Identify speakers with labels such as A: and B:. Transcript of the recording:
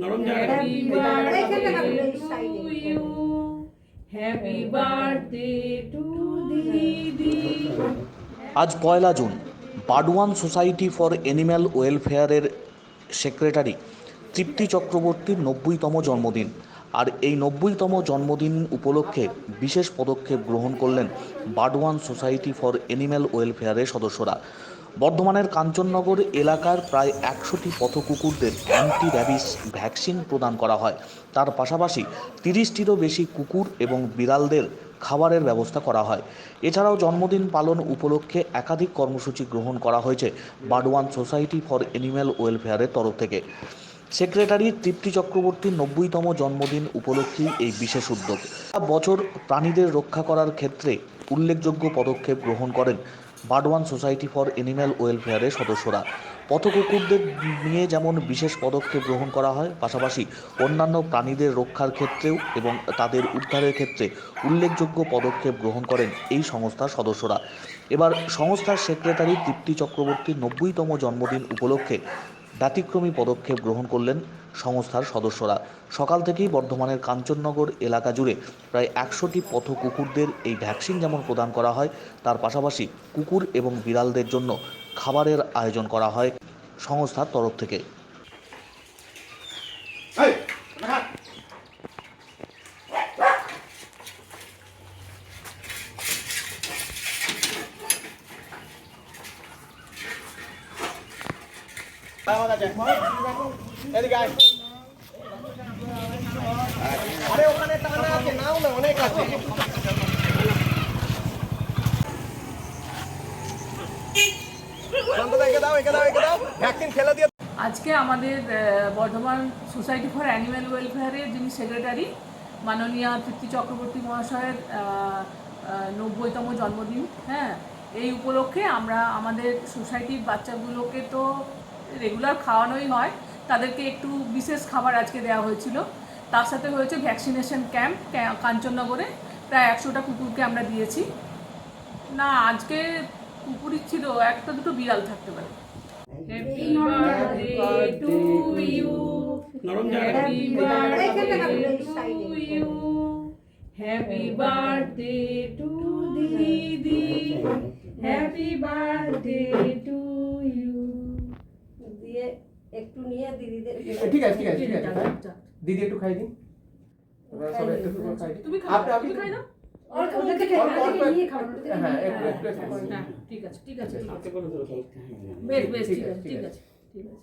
A: নরম
B: Happy
A: জায়গাটা
B: birthday to you. Happy birthday to দিদি
C: আজ পয়লা June Burdwan society for animal ওয়েলফেয়ারের secretary Tripti চক্রবর্তীর নব্বইতম জন্মদিন। আর এই নব্বইতম জন্মদিন উপলক্ষে বিশেষ পদক্ষেপ গ্রহণ করলেন বাডওয়ান সোসাইটি ফর অ্যানিম্যাল ওয়েলফেয়ারের সদস্যরা। বর্ধমানের কাঞ্চননগর এলাকার প্রায় একশোটি পথকুকুরদের অ্যান্টি র্যাবিস ভ্যাকসিন প্রদান করা হয়। তার পাশাপাশি তিরিশটিরও বেশি কুকুর এবং বিড়ালদের খাবারের ব্যবস্থা করা হয়। এছাড়াও জন্মদিন পালন উপলক্ষে একাধিক কর্মসূচি গ্রহণ করা হয়েছে বাডওয়ান সোসাইটি ফর অ্যানিম্যাল ওয়েলফেয়ারের তরফ থেকে। সেক্রেটারি তৃপ্তি চক্রবর্তীর নব্বইতম জন্মদিন উপলক্ষে এই বিশেষ উদ্যোগ। বছর প্রাণীদের রক্ষা করার ক্ষেত্রে উল্লেখযোগ্য পদক্ষেপ গ্রহণ করেন বাডওয়ান সোসাইটি ফর এনিম্যাল ওয়েলফেয়ারের সদস্যরা। পথকুকুরদের নিয়ে যেমন বিশেষ পদক্ষেপ গ্রহণ করা হয়, পাশাপাশি অন্যান্য প্রাণীদের রক্ষার ক্ষেত্রেও এবং তাদের উদ্ধারের ক্ষেত্রে উল্লেখযোগ্য পদক্ষেপ গ্রহণ করেন এই সংস্থার সদস্যরা। এবার সংস্থার সেক্রেটারি তৃপ্তি চক্রবর্তীর নব্বইতম জন্মদিন উপলক্ষে ব্যতিক্রমী পদক্ষেপ গ্রহণ করলেন সংস্থার সদস্যরা। সকাল থেকেই বর্ধমানের কাঞ্চননগর এলাকা জুড়ে প্রায় একশোটি পথ কুকুরদের এই ভ্যাকসিন যেমন প্রদান করা হয়, তার পাশাপাশি কুকুর এবং বিড়ালদের জন্য খাবারের আয়োজন করা হয় সংস্থার তরফ থেকে।
B: আজকে আমাদের বর্ধমান সোসাইটি ফর অ্যানিম্যাল ওয়েলফেয়ারের যিনি সেক্রেটারি মাননীয় তৃপ্তি চক্রবর্তী মহাশয়ের নব্বইতম জন্মদিন হ্যাঁ? এই উপলক্ষে আমরা আমাদের সোসাইটির বাচ্চাগুলোকে তো রেগুলার খাওয়ানোই হয়। তাদেরকে একটু বিশেষ খাবার আজকে দেওয়া হয়েছিল। তার সাথে হয়েছে ভ্যাকসিনেশন ক্যাম্প কাঞ্চননগরে। প্রায় একশোটা কুকুরকে আমরা দিয়েছি। না আজকে কুকুরই ছিল একটা দুটো বিড়াল থাকতে পারে। Birthday to you. Happy birthday to দিদি Happy birthday
D: দিদিদের
E: ঠিক আছে ঠিক আছে ঠিক আছে। দিদি একটু খাই দিন। সবাই একটু খাই
B: তুমি খাও
E: আপনি আপনি
B: খাই
E: হ্যাঁ
B: হ্যাঁ। ঠিক আছে। ঠিক আছে। বেশ বেশ
E: ঠিক
B: ঠিক
E: আছে, ঠিক।
B: আছে ঠিক আছে।